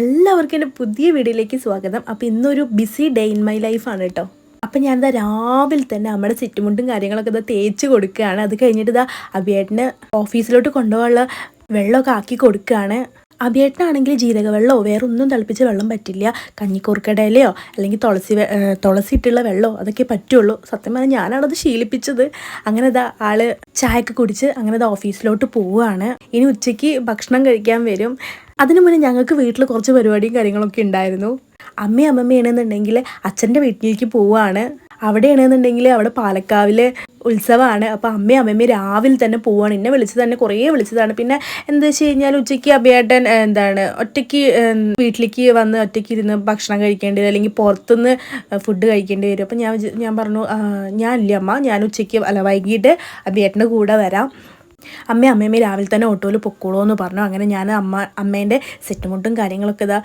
എല്ലാവർക്കും എന്റെ പുതിയ വീഡിയോയിലേക്ക് സ്വാഗതം. അപ്പോൾ ഇന്നൊരു ബിസി ഡേ ഇൻ മൈ ലൈഫാണ് കേട്ടോ. അപ്പം ഞാനിതാ രാവിലെ തന്നെ നമ്മുടെ ചുറ്റുമുട്ടും കാര്യങ്ങളൊക്കെ ഇതാ തേച്ച് കൊടുക്കുകയാണ്. അത് കഴിഞ്ഞിട്ട് ഇതാ അഭിയേട്ടന് ഓഫീസിലോട്ട് കൊണ്ടുപോകാനുള്ള വെള്ളമൊക്കെ ആക്കി കൊടുക്കുകയാണ്. അഭിയേട്ടനാണെങ്കിൽ ജീരക വെള്ളമോ വേറെ ഒന്നും തിളപ്പിച്ച വെള്ളം പറ്റില്ല. കഞ്ഞിക്കൂർക്കടയിലയോ അല്ലെങ്കിൽ തുളസി തുളസി ഇട്ടുള്ള വെള്ളമോ അതൊക്കെ പറ്റുള്ളൂ. സത്യം പറഞ്ഞാൽ ഞാനാണത് ശീലിപ്പിച്ചത്. അങ്ങനെ ഇതാ ആൾ ചായയൊക്കെ കുടിച്ച് അങ്ങനെ ഇതാ ഓഫീസിലോട്ട് പോവുകയാണ് ഇനി ഉച്ചയ്ക്ക് ഭക്ഷണം കഴിക്കാൻ വരും. അതിനു മുന്നേ ഞങ്ങൾക്ക് വീട്ടിൽ കുറച്ച് പരിപാടിയും കാര്യങ്ങളൊക്കെ ഉണ്ടായിരുന്നു. അമ്മയും അമ്മമ്മയാണെന്നുണ്ടെങ്കിൽ അച്ഛന്റെ വീട്ടിലേക്ക് പോവുകയാണ് അവിടെയാണെന്നുണ്ടെങ്കിൽ അവിടെ പാലക്കാവിലെ ഉത്സവമാണ് അപ്പോൾ അമ്മയും അമ്മയും രാവിലെ തന്നെ പോവാണ്. എന്നെ വിളിച്ചത് തന്നെ കുറേ വിളിച്ചതാണ്. പിന്നെ എന്താ വെച്ച് കഴിഞ്ഞാൽ ഉച്ചയ്ക്ക് അഭിയേട്ടൻ എന്താണ് ഒറ്റയ്ക്ക് വീട്ടിലേക്ക് വന്ന് ഒറ്റയ്ക്ക് ഇരുന്ന് ഭക്ഷണം കഴിക്കേണ്ടി വരും. അല്ലെങ്കിൽ പുറത്തുനിന്ന് ഫുഡ് കഴിക്കേണ്ടി വരും. അപ്പോൾ ഞാൻ ഞാൻ പറഞ്ഞു ഞാനില്ല അമ്മ. ഞാൻ ഉച്ചയ്ക്ക് അല്ല വൈകിട്ട് അഭിയേട്ടന്റെ കൂടെ വരാം. അമ്മയും അമ്മയമ്മ രാവിലെ തന്നെ ഓട്ടോയിൽ പൊക്കോളൂ എന്ന് പറഞ്ഞു. അങ്ങനെ ഞാൻ അമ്മ അമ്മേന്റെ സെറ്റുമുട്ടും കാര്യങ്ങളൊക്കെ ഇതാ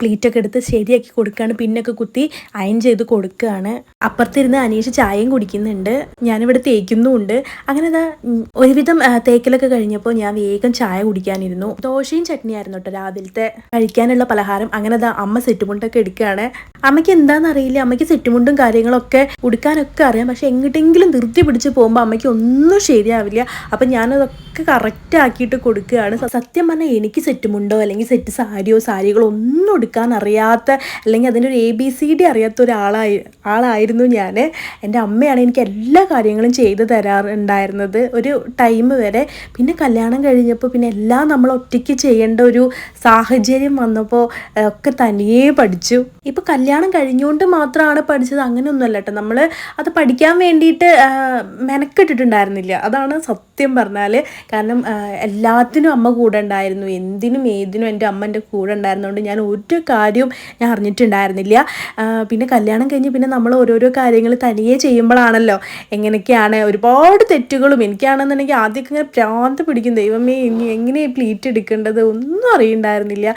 പ്ലീറ്റൊക്കെ എടുത്ത് ശരിയാക്കി കൊടുക്കുകയാണ്. പിന്നൊക്കെ കുത്തി അയൺ ചെയ്ത് കൊടുക്കുകയാണ്. അപ്പുറത്തിരുന്ന് അനീഷ് ചായയും കുടിക്കുന്നുണ്ട്. ഞാനിവിടെ തേക്കുന്നുമുണ്ട്. അങ്ങനെ ഒരുവിധം തേക്കലൊക്കെ കഴിഞ്ഞപ്പോൾ ഞാൻ വേഗം ചായ കുടിക്കാനിരുന്നു. ദോശയും ചട്നിയായിരുന്നു കേട്ടോ രാവിലത്തെ. കഴിക്കാനുള്ള പലഹാരം. അങ്ങനെ അമ്മ സെറ്റുമുണ്ടൊക്കെ എടുക്കുകയാണ്. അമ്മയ്ക്ക് എന്താണെന്ന് അറിയില്ല അമ്മയ്ക്ക് സെറ്റുമുണ്ടും കാര്യങ്ങളൊക്കെ ഉടുക്കാനൊക്കെ അറിയാം. പക്ഷെ എങ്ങോട്ടെങ്കിലും ധൃതി പിടിച്ച് പോകുമ്പോൾ അമ്മയ്ക്ക് ഒന്നും ശരിയാവില്ല. അപ്പം ഞാനതൊക്കെ കറക്റ്റ് ആക്കിയിട്ട് കൊടുക്കുകയാണ്. സത്യം പറഞ്ഞാൽ എനിക്ക് സെറ്റുമുണ്ടോ? അല്ലെങ്കിൽ സെറ്റ് സാരിയോ സാരികളോ ഒന്നും എടുക്കാൻ അറിയാത്ത അല്ലെങ്കിൽ അതിന്റെ ഒരു എ ബി സി ഡി അറിയാത്ത ഒരാളായി ആളായിരുന്നു ഞാൻ എന്റെ അമ്മയാണ് എനിക്ക് എല്ലാ കാര്യങ്ങളും ചെയ്തു തരാറുണ്ടായിരുന്നത് ഒരു ടൈം വരെ. പിന്നെ കല്യാണം കഴിഞ്ഞപ്പോൾ പിന്നെ എല്ലാം നമ്മൾ ഒറ്റയ്ക്ക് ചെയ്യേണ്ട ഒരു സാഹചര്യം വന്നപ്പോൾ ഒക്കെ തനിയെ പഠിച്ചു. ഇപ്പോൾ കല്യാണം കഴിഞ്ഞുകൊണ്ട് മാത്രമാണ് പഠിച്ചത്. അങ്ങനെയൊന്നുമല്ല കേട്ടോ. നമ്മൾ അത് പഠിക്കാൻ വേണ്ടിയിട്ട് മെനക്കെട്ടിട്ടുണ്ടായിരുന്നില്ല. അതാണ് സത്യം പറഞ്ഞാൽ കാരണം എല്ലാത്തിനും അമ്മ കൂടെ ഉണ്ടായിരുന്നു. എന്തിനും ഏതിനും എന്റെ അമ്മ എന്റെ കൂടെ ഉണ്ടായിരുന്നതുകൊണ്ട് ഞാൻ ഒരു കാര്യവും ഞാൻ അറിഞ്ഞിട്ടുണ്ടായിരുന്നില്ല. പിന്നെ കല്യാണം കഴിഞ്ഞ് പിന്നെ നമ്മൾ ഓരോരോ കാര്യങ്ങൾ തനിയെ ചെയ്യുമ്പോഴാണല്ലോ എങ്ങനെയൊക്കെയാണ് ഒരുപാട് തെറ്റുകളും. എനിക്കാണെന്നുണ്ടെങ്കിൽ ആദ്യമൊക്കെ ഇങ്ങനെ പ്രാന്ത് പിടിക്കും. ദൈവമേ ഇനി എങ്ങനെ പ്ലീറ്റ് എടുക്കേണ്ടത്? ഒന്നും അറിയണ്ടായിരുന്നില്ല.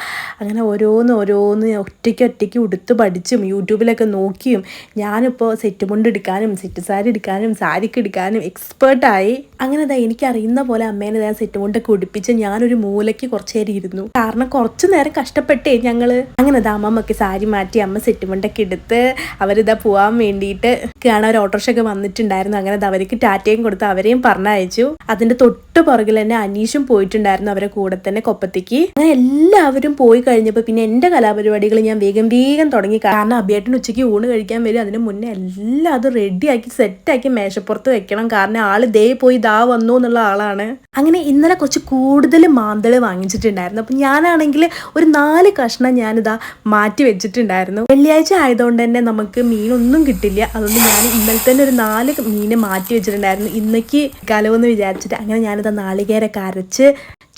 അങ്ങനെ ഓരോന്ന് ഓരോന്ന് ഒറ്റയ്ക്ക് ഒറ്റയ്ക്ക് ഉടുത്ത് പഠിച്ചും യൂട്യൂബിലൊക്കെ നോക്കിയും ഞാനിപ്പോൾ സെറ്റ് മുണ്ട് എടുക്കാനും സെറ്റ് സാരി എടുക്കാനും സാരിക്ക് എടുക്കാനും എക്സ്പേർട്ടായി അങ്ങനെ അതാ എനിക്കറിയുന്ന പോലെ അമ്മേനെ ഞാൻ സെറ്റ് കൊണ്ട് കുടിപ്പിച്ച് ഞാനൊരു മൂലയ്ക്ക് കുറച്ചു നേരം ഇരുന്നു. കാരണം കുറച്ചു നേരം കഷ്ടപ്പെട്ടേ ഞങ്ങൾ. അങ്ങനെ അമ്മമ്മക്ക് സാരി മാറ്റി അമ്മ സെറ്റ് മുണ്ടൊക്കെ എടുത്ത് അവരിതാ പോവാൻ വേണ്ടിയിട്ട് കാണാൻ ഒരു ഓട്ടോറിക്ഷ ഒക്കെ വന്നിട്ടുണ്ടായിരുന്നു. അങ്ങനെ അവർക്ക് ടാറ്റയും കൊടുത്ത് അവരെയും പറഞ്ഞയച്ചു. അതിന്റെ തൊട്ട് പുറകിൽ തന്നെ അനീഷും പോയിട്ടുണ്ടായിരുന്നു അവരെ കൂടെ തന്നെ കൊപ്പത്തേക്ക്. അങ്ങനെ എല്ലാവരും പോയി കഴിഞ്ഞപ്പോൾ പിന്നെ എന്റെ കലാപരിപാടികൾ ഞാൻ വേഗം വേഗം തുടങ്ങി. കാരണം അഭിയേട്ടൻ ഉച്ചയ്ക്ക് ഊണ് കഴിക്കാൻ വരും. അതിന് മുന്നേ എല്ലാം അത് റെഡിയാക്കി സെറ്റാക്കി മേശപ്പുറത്ത് വെക്കണം. കാരണം ആൾ ദേ പോയി ദാ വന്നു എന്നുള്ള ആളാണ്. അങ്ങനെ ഇന്നലെ കുറച്ച് കൂടുതൽ മാന്തൾ വാങ്ങിച്ചിട്ടുണ്ടായിരുന്നു. അപ്പം ഞാനാണെങ്കിൽ ഒരു നാല് കഷ്ണം ഞാനിതാ മാറ്റി വെച്ചിട്ടുണ്ടായിരുന്നു. വെള്ളിയാഴ്ച ആയതുകൊണ്ട് തന്നെ നമുക്ക് മീനൊന്നും കിട്ടില്ല. അതുകൊണ്ട് ഞാൻ ഇന്നലെ തന്നെ ഒരു നാല് മീന് മാറ്റി വെച്ചിട്ടുണ്ടായിരുന്നു. ഇന്നേക്ക് കലവെന്ന് വിചാരിച്ചിട്ട് അങ്ങനെ ഞാനിതാ നാളികേരൊക്കെ അരച്ച്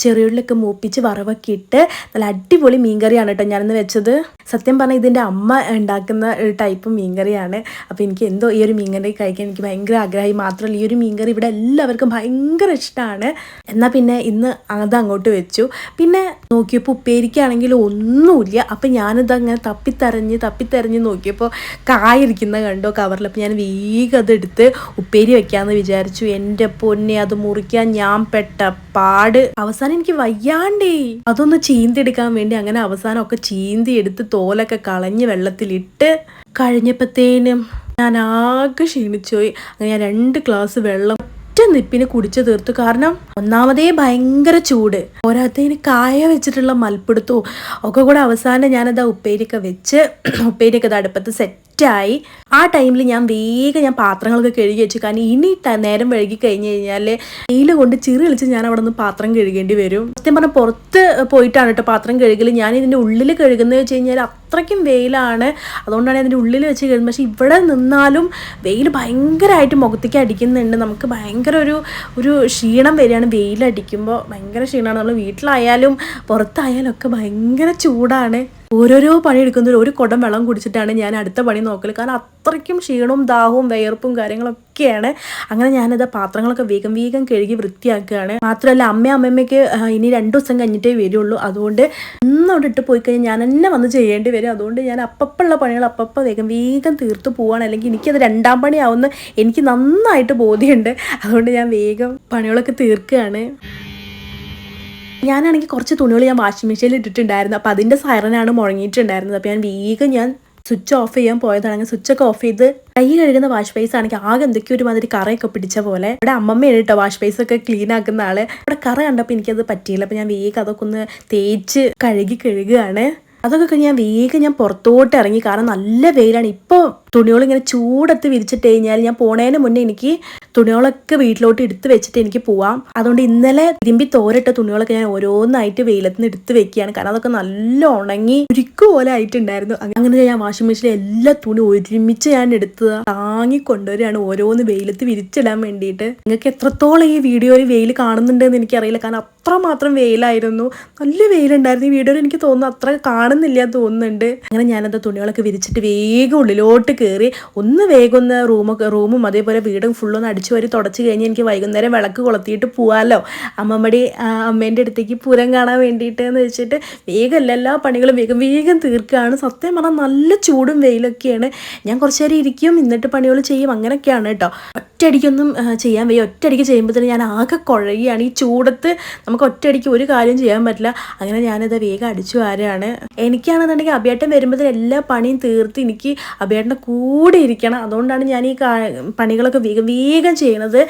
ചെറിയുള്ളിലൊക്കെ മൂപ്പിച്ച് വറവൊക്കെ ഇട്ട് നല്ല അടിപൊളി മീൻകറിയാണ് കേട്ടോ ഞാനിന്ന് വെച്ചത്. സത്യം പറഞ്ഞാൽ ഇതിന്റെ അമ്മ ഉണ്ടാക്കുന്ന ടൈപ്പ് മീൻകറിയാണ്. അപ്പോൾ എനിക്ക് എന്തോ ഈ ഒരു മീൻകറി കഴിക്കാൻ എനിക്ക് ഭയങ്കര ആഗ്രഹമായി. മാത്രമല്ല ഈ ഒരു മീൻകറി ഇവിടെ എല്ലാവർക്കും ഭയങ്കര ഇഷ്ടമാണ് എന്നാൽ പിന്നെ ഇന്ന് അത് അങ്ങോട്ട് വെച്ചു. പിന്നെ നോക്കിയപ്പോൾ ഉപ്പേരിക്കാണെങ്കിൽ ഒന്നുമില്ല. അപ്പം ഞാനിത് അങ്ങനെ തപ്പിത്തരഞ്ഞ് തപ്പിത്തരഞ്ഞ് നോക്കിയപ്പോൾ കായിരിക്കുന്ന കണ്ടോ കവറിൽ അപ്പോൾ ഞാൻ വേഗം അതെടുത്ത് ഉപ്പേരി വെക്കാമെന്ന് വിചാരിച്ചു. എന്റെ പൊന്നെ അത് മുറിക്കാൻ ഞാൻ പെട്ട പാട്. അവസാനം എനിക്ക് വയ്യാണ്ടേ. അതൊന്ന് ചീന്തി എടുക്കാൻ വേണ്ടി അങ്ങനെ അവസാനം ഒക്കെ ചീന്തി എടുത്ത് തോലൊക്കെ കളഞ്ഞ് വെള്ളത്തിലിട്ട് കഴിഞ്ഞപ്പോഴത്തേനും ഞാൻ ആകെ ക്ഷീണിച്ചുപോയി. അങ്ങനെ ഞാൻ രണ്ട് ഗ്ലാസ് വെള്ളം ഒറ്റ നിപ്പിന് കുടിച്ചു തീർത്തു. കാരണം ഒന്നാമതേ ഭയങ്കര ചൂട്. പോരാത്തതിന് കായ വെച്ചിട്ടുള്ള മൽപ്പിടുത്തവും ഒക്കെ കൂടെ അവസാനം ഞാനത് ഉപ്പേരിയൊക്കെ വെച്ച് ഉപ്പേരിയൊക്കെ അടുപ്പത്ത് സെറ്റായി. ആ ടൈമിൽ ഞാൻ വേഗം ഞാൻ പാത്രങ്ങളൊക്കെ കഴുകി വെച്ചു. കാരണം ഇനി നേരം വഴുകി കഴിഞ്ഞ് കഴിഞ്ഞാൽ വെയിൽ കൊണ്ട് ചിറി കളിച്ച് ഞാൻ അവിടെ നിന്ന് പാത്രം കഴുകേണ്ടി വരും. സത്യം പറഞ്ഞാൽ പുറത്ത് പോയിട്ടാണ് കേട്ടോ പാത്രം കഴുകൽ ഞാൻ ഇതിന്റെ ഉള്ളിൽ കഴുകുന്നത് വെച്ച് കഴിഞ്ഞാൽ അത്രയ്ക്കും വെയിലാണ്. അതുകൊണ്ടാണ് അതിന്റെ ഉള്ളിൽ വെച്ച് കഴുകുന്നത്. പക്ഷേ ഇവിടെ നിന്നാലും വെയിൽ ഭയങ്കരമായിട്ട് മുഖത്തേക്ക് അടിക്കുന്നുണ്ട്. നമുക്ക് ഭയങ്കര ഒരു ഒരു ക്ഷീണം വരികയാണ്. വെയിലടിക്കുമ്പോൾ ഭയങ്കര ക്ഷീണമാണ്. നമ്മൾ വീട്ടിലായാലും പുറത്തായാലും ഒക്കെ ഭയങ്കര ചൂടാണ്. ഓരോരോ പണി എടുക്കുന്നതിൽ ഒരു കുടം വെള്ളം കുടിച്ചിട്ടാണ് ഞാൻ അടുത്ത പണി നോക്കൽ കാരണം അത്രയ്ക്കും ക്ഷീണവും ദാഹവും വിയർപ്പും കാര്യങ്ങളൊക്കെയാണ്. അങ്ങനെ ഞാനത് പാത്രങ്ങളൊക്കെ വേഗം വേഗം കഴുകി വൃത്തിയാക്കുകയാണ്. മാത്രമല്ല അമ്മ അമ്മമ്മയ്ക്ക് ഇനി രണ്ടു ദിവസം കഴിഞ്ഞിട്ടേ വരുള്ളൂ. അതുകൊണ്ട് ഇന്നോട്ട് ഇട്ട് പോയി കഴിഞ്ഞാൽ ഞാൻ തന്നെ വന്ന് ചെയ്യേണ്ടി വരും. അതുകൊണ്ട് ഞാൻ അപ്പപ്പുള്ള പണികൾ അപ്പപ്പ വേഗം വേഗം തീർത്ത് പോവാണ്. അല്ലെങ്കിൽ എനിക്കത് രണ്ടാം പണിയാവുന്ന എനിക്ക് നന്നായിട്ട് ബോധ്യമുണ്ട്. അതുകൊണ്ട് ഞാൻ വേഗം പണികളൊക്കെ തീർക്കുകയാണ്. ഞാനാണെങ്കിൽ കുറച്ച് തുണികൾ ഞാൻ വാഷിംഗ് മെഷീനിൽ ഇട്ടിട്ടുണ്ടായിരുന്നു. അപ്പോൾ അതിന്റെ സൈറനാണ് മുഴങ്ങിയിട്ടുണ്ടായിരുന്നത്. അപ്പോൾ ഞാൻ വേഗം ഞാൻ സ്വിച്ച് ഓഫ് ചെയ്യാൻ പോയതാണെങ്കിൽ സ്വിച്ച് ഒക്കെ ഓഫ് ചെയ്ത് കൈ കഴുകുന്ന വാഷ് ബേസ് ആണെങ്കിൽ ആകെ എന്തൊക്കെയോ ഒരുമാതിരി കറയൊക്കെ പിടിച്ച പോലെ. ഇവിടെ അമ്മമ്മയാണ് കേട്ടോ വാഷ് ബേസ് ഒക്കെ ക്ലീൻ ആക്കുന്ന ആൾ. ഇവിടെ കറ കണ്ടപ്പോൾ എനിക്കത് പറ്റിയില്ല. അപ്പോൾ ഞാൻ വേഗം അതൊക്കെ ഒന്ന് തേച്ച് കഴുകി കഴുകുകയാണ്. അതൊക്കെ ഞാൻ വേഗം ഞാൻ പുറത്തോട്ട് ഇറങ്ങി. കാരണം നല്ല വെയിലാണ്. ഇപ്പോൾ തുണികൾ ഇങ്ങനെ ചൂടത്ത് വിരിച്ചിട്ട് കഴിഞ്ഞാൽ ഞാൻ പോണേന് മുന്നേ എനിക്ക് തുണികളൊക്കെ വീട്ടിലോട്ട് എടുത്ത് വെച്ചിട്ട് എനിക്ക് പോവാം. അതുകൊണ്ട് ഇന്നലെ തിരുമ്പി തോരട്ട തുണികളൊക്കെ ഞാൻ ഓരോന്നായിട്ട് വെയിലത്ത് നിന്ന് എടുത്ത് വെക്കുകയാണ്. കാരണം അതൊക്കെ നല്ല ഉണങ്ങി ഉരുക്ക് പോലെ ആയിട്ടുണ്ടായിരുന്നു. അങ്ങനെ ഞാൻ വാഷിംഗ് മെഷീനിൽ എല്ലാ തുണി ഒരുമിച്ച് ഞാൻ എടുത്ത് താങ്ങി ഓരോന്ന് വെയിലത്ത് വിരിച്ചിടാൻ വേണ്ടിയിട്ട്. നിങ്ങൾക്ക് എത്രത്തോളം ഈ വീഡിയോയിൽ വെയിൽ കാണുന്നുണ്ടെന്ന് എനിക്കറിയില്ല. കാരണം അത്രമാത്രം വെയിലായിരുന്നു. നല്ല വെയിലുണ്ടായിരുന്നു. ഈ വീഡിയോയിൽ എനിക്ക് തോന്നുന്നു അത്ര കാണുന്നില്ല തോന്നുന്നുണ്ട്. അങ്ങനെ ഞാനത് തുണികളൊക്കെ വിരിച്ചിട്ട് വേഗം ഉള്ളിലോട്ട് കയറി ഒന്ന് വേഗം റൂമൊക്കെ റൂമും അതേപോലെ വീടും ഫുള്ളൊന്ന് അടിച്ചു വരി തുടച്ച് കഴിഞ്ഞ് എനിക്ക് വൈകുന്നേരം വിളക്ക് കൊളുത്തിയിട്ട് പോവാമല്ലോ അമ്മമ്മടി അമ്മേന്റെ അടുത്തേക്ക് പൂരം കാണാൻ വേണ്ടിയിട്ട് എന്ന് വെച്ചിട്ട് വേഗം എല്ലാ പണികളും വേഗം വേഗം തീർക്കുകയാണ് സത്യം പറഞ്ഞാൽ നല്ല ചൂടും വെയിലൊക്കെയാണ്. ഞാൻ കുറച്ച് നേരം ഇരിക്കും എന്നിട്ട് പണികൾ ചെയ്യും അങ്ങനെയൊക്കെയാണ് കേട്ടോ ഒറ്റയടിക്കൊന്നും ചെയ്യാൻ വയ്യ. ഒറ്റയടിക്ക് തന്നെ ഞാൻ ആകെ കുഴയുകയാണ്. ഈ ചൂടത്ത് നമുക്ക് ഒറ്റയടിക്ക് ഒരു കാര്യം ചെയ്യാൻ പറ്റില്ല. അങ്ങനെ ഞാനത് വേഗം അടിച്ചു വാരാണ്. എനിക്കാണെന്നുണ്ടെങ്കിൽ അഭയാട്ടം വരുമ്പോഴത്തേന് എല്ലാ പണിയും തീർത്ത് എനിക്ക് അഭിയേട്ടന്റെ കൂടെ ഇരിക്കണം. അതുകൊണ്ടാണ് ഞാൻ ഈ പണികളൊക്കെ വേഗം വേഗം ചെയ്യണത്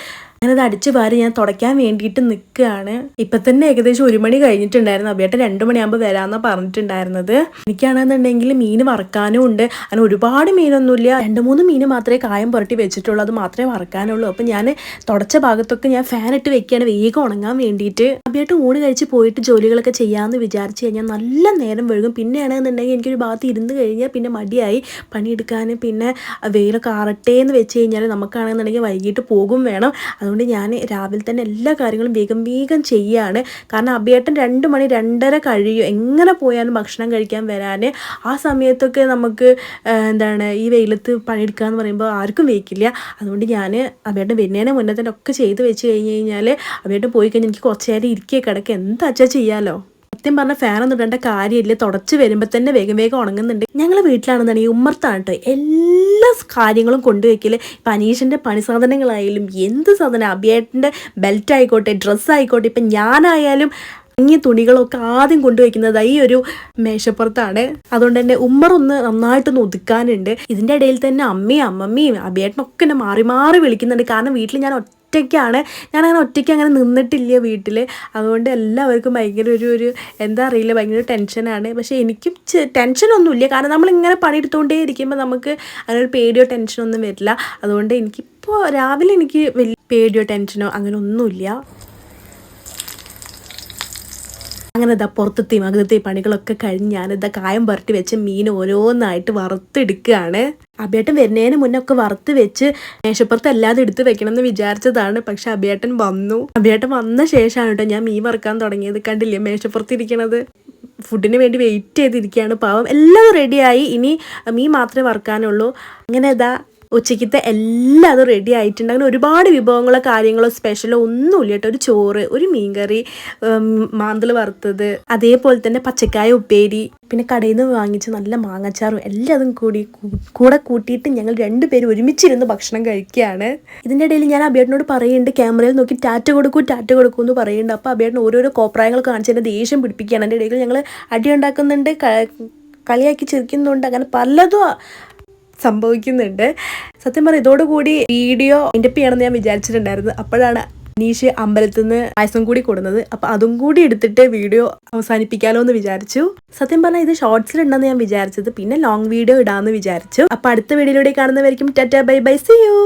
ഞാനത് അടിച്ചു വാരി ഞാൻ തുടയ്ക്കാൻ വേണ്ടിയിട്ട് നിൽക്കുകയാണ്. ഇപ്പം തന്നെ ഏകദേശം ഒരു മണി കഴിഞ്ഞിട്ടുണ്ടായിരുന്നു. അഭിയേട്ടൻ രണ്ട് മണിയാകുമ്പോൾ വരാമെന്നാണ് പറഞ്ഞിട്ടുണ്ടായിരുന്നത്. എനിക്കാണെന്നുണ്ടെങ്കിൽ മീൻ വറക്കാനും ഉണ്ട്. അങ്ങനെ ഒരുപാട് മീനൊന്നുമില്ല. രണ്ട് മൂന്ന് മീൻ മാത്രമേ കായം പുരട്ടി വെച്ചിട്ടുള്ളൂ. അത് മാത്രമേ വറക്കാനുള്ളൂ. അപ്പം ഞാൻ തുടച്ച ഭാഗത്തൊക്കെ ഞാൻ ഫാൻ ഇട്ട് വെക്കുകയാണ് വേഗം ഉണങ്ങാൻ വേണ്ടിയിട്ട്. അഭിയേട്ടൻ ഊണ് കഴിച്ച് പോയിട്ട് ജോലികളൊക്കെ ചെയ്യാമെന്ന് വിചാരിച്ചു കഴിഞ്ഞാൽ നല്ല നേരം വഴുകും പിന്നെയാണെന്നുണ്ടെങ്കിൽ എനിക്കൊരു ഭാഗത്ത് ഇരുന്ന് കഴിഞ്ഞാൽ പിന്നെ മടിയായി. പണിയെടുക്കാനും പിന്നെ വെയിലൊക്കെ ആറട്ടെ എന്ന് വെച്ച് കഴിഞ്ഞാൽ നമുക്കാണെന്നുണ്ടെങ്കിൽ വൈകിട്ട് പോകും വേണം. അതുകൊണ്ട് ഞാൻ രാവിലെ തന്നെ എല്ലാ കാര്യങ്ങളും വേഗം വേഗം ചെയ്യുകയാണ് കാരണം അഭിയേട്ടൻ രണ്ട് മണി രണ്ടര കഴിയും. എങ്ങനെ പോയാലും ഭക്ഷണം കഴിക്കാൻ വരാൻ ആ സമയത്തൊക്കെ നമുക്ക് എന്താണ് ഈ വെയിലത്ത് പണിയെടുക്കുക എന്ന് പറയുമ്പോൾ ആർക്കും വെയ്ക്കില്ല അതുകൊണ്ട് ഞാൻ അഭിയേട്ടൻ വരുന്നതിന് മുന്നേ തന്നെ ഒക്കെ ചെയ്ത് വെച്ച് കഴിഞ്ഞ് കഴിഞ്ഞാൽ അഭിയേട്ടൻ പോയി കഴിഞ്ഞാൽ എനിക്ക് കുറച്ച് നേരം ഇരിക്കുക കിടക്കുക എന്താച്ചാ ചെയ്യാലോ? സത്യം പറഞ്ഞ ഒന്നും ഇടേണ്ട കാര്യമില്ല. തുടച്ച് വരുമ്പോൾ തന്നെ വേഗം വേഗം ഉണങ്ങുന്നുണ്ട്. ഞങ്ങൾ വീട്ടിലാണെന്നുണ്ടെങ്കിൽ ഉമ്മർത്താണ് എല്ലാ കാര്യങ്ങളും കൊണ്ടുവയ്ക്കൽ ഇപ്പം അനീഷിന്റെ പണി സാധനങ്ങളായാലും എന്ത് സാധനം? അഭിയേട്ടന്റെ ബെൽറ്റ് ആയിക്കോട്ടെ ഡ്രസ്സ് ആയിക്കോട്ടെ. ഇപ്പം ഞാനായാലും ഇങ്ങി തുണികളൊക്കെ ആദ്യം കൊണ്ടുവയ്ക്കുന്നത് ഈ ഒരു മേശപ്പുറത്താണ്. അതുകൊണ്ട് തന്നെ ഉമ്മർ ഒന്ന് നന്നായിട്ടൊന്ന് ഒതുക്കാനുണ്ട്. ഇതിന്റെ ഇടയിൽ തന്നെ അമ്മയും അമ്മമ്മയും അബിയേട്ടനൊക്കെ എന്നെ മാറി മാറി വിളിക്കുന്നുണ്ട്. കാരണം വീട്ടിൽ ഞാൻ ഒറ്റയ്ക്കാണ്. ഞാനങ്ങനെ ഒറ്റയ്ക്ക് അങ്ങനെ നിന്നിട്ടില്ല വീട്ടിൽ അതുകൊണ്ട് എല്ലാവർക്കും ഭയങ്കര ഒരു ഒരു എന്താ അറിയില്ല ഭയങ്കര ടെൻഷനാണ്. പക്ഷേ എനിക്കും ടെൻഷനൊന്നുമില്ല. കാരണം നമ്മളിങ്ങനെ പണിയെടുത്തുകൊണ്ടേ ഇരിക്കുമ്പോൾ നമുക്ക് അങ്ങനെ ഒരു പേടിയോ ടെൻഷനോ ഒന്നും വരില്ല. അതുകൊണ്ട് എനിക്കിപ്പോൾ രാവിലെ എനിക്ക് വലിയ പേടിയോ ടെൻഷനോ അങ്ങനെ ഒന്നുമില്ല അങ്ങനെ ഇതാ പുറത്തെത്തി അകത്തെത്തി പണികളൊക്കെ കഴിഞ്ഞ് ഞാനിതാ കായം പുരട്ടി വെച്ച് മീൻ ഓരോന്നായിട്ട് വറുത്തെടുക്കുകയാണ്. അബേട്ടൻ വരുന്നതിന് മുന്നേ ഒക്കെ വറുത്ത് വെച്ച് മേശപ്പുറത്ത് അല്ലാതെ എടുത്ത് വെക്കണമെന്ന് വിചാരിച്ചതാണ്. പക്ഷെ അബേട്ടൻ വന്നു. അബേട്ടൻ വന്ന ശേഷമാണ് കേട്ടോ ഞാൻ മീൻ വറുക്കാൻ തുടങ്ങിയത്. കണ്ടില്ലേ മേശപ്പുറത്ത് ഇരിക്കണത്? ഫുഡിന് വേണ്ടി വെയിറ്റ് ചെയ്തിരിക്കുകയാണ്. പാവം. എല്ലാം റെഡിയായി ഇനി മീൻ മാത്രമേ വറുക്കാനുള്ളൂ. അങ്ങനെ ഇതാ ഉച്ചയ്ക്കത്തെ എല്ലാം അത് റെഡി ആയിട്ടുണ്ട്. അങ്ങനെ ഒരുപാട് വിഭവങ്ങളോ കാര്യങ്ങളോ സ്പെഷ്യലോ ഒന്നുമില്ല കേട്ടോ. ഒരു ചോറ് ഒരു മീൻകറി മാന്തൽ വറുത്തത് അതേപോലെ തന്നെ പച്ചക്കായ ഉപ്പേരി. പിന്നെ കടയിൽ നിന്ന് വാങ്ങിച്ച നല്ല മാങ്ങച്ചാറും എല്ലാതും കൂടി കൂടെ കൂട്ടിയിട്ട് ഞങ്ങൾ രണ്ടുപേരും ഒരുമിച്ചിരുന്ന് ഭക്ഷണം കഴിക്കുകയാണ്. ഇതിന്റെ ഇടയിൽ ഞാൻ അബേട്ടനോട് പറയുന്നുണ്ട് ക്യാമറയിൽ നോക്കി ടാറ്റ കൊടുക്കൂ ടാറ്റ കൊടുക്കൂ എന്ന് പറയുന്നുണ്ട്. അപ്പോൾ അബേട്ടൻ ഓരോരോ കോപ്രായങ്ങൾ കാണിച്ച് എന്റെ ദേഷ്യം പിടിപ്പിക്കുകയാണ്. എന്റെ ഇടയിൽ ഞങ്ങൾ അടി ഉണ്ടാക്കുന്നുണ്ട് കളിയാക്കി ചിരിക്കുന്നുണ്ട്. അങ്ങനെ പലതും സംഭവിക്കുന്നുണ്ട്. സത്യം പറഞ്ഞാൽ ഇതോടുകൂടി വീഡിയോ ഇൻഡപ്പ് ചെയ്യണമെന്ന് ഞാൻ വിചാരിച്ചിട്ടുണ്ടായിരുന്നു. അപ്പോഴാണ് നീഷ് അമ്പലത്തിൽ നിന്ന് പായസം കൂടി കൊടുന്നത്. അപ്പം അതും കൂടി എടുത്തിട്ട് വീഡിയോ അവസാനിപ്പിക്കാലോ എന്ന് വിചാരിച്ചു. സത്യം പറഞ്ഞാൽ ഇത് ഷോർട്സിൽ ഉണ്ടെന്ന് ഞാൻ വിചാരിച്ചത്. പിന്നെ ലോങ് വീഡിയോ ഇടാമെന്ന് വിചാരിച്ചു. അപ്പം അടുത്ത വീഡിയോയിലൂടെ കാണുന്നവരിക്കും tata bye bye see you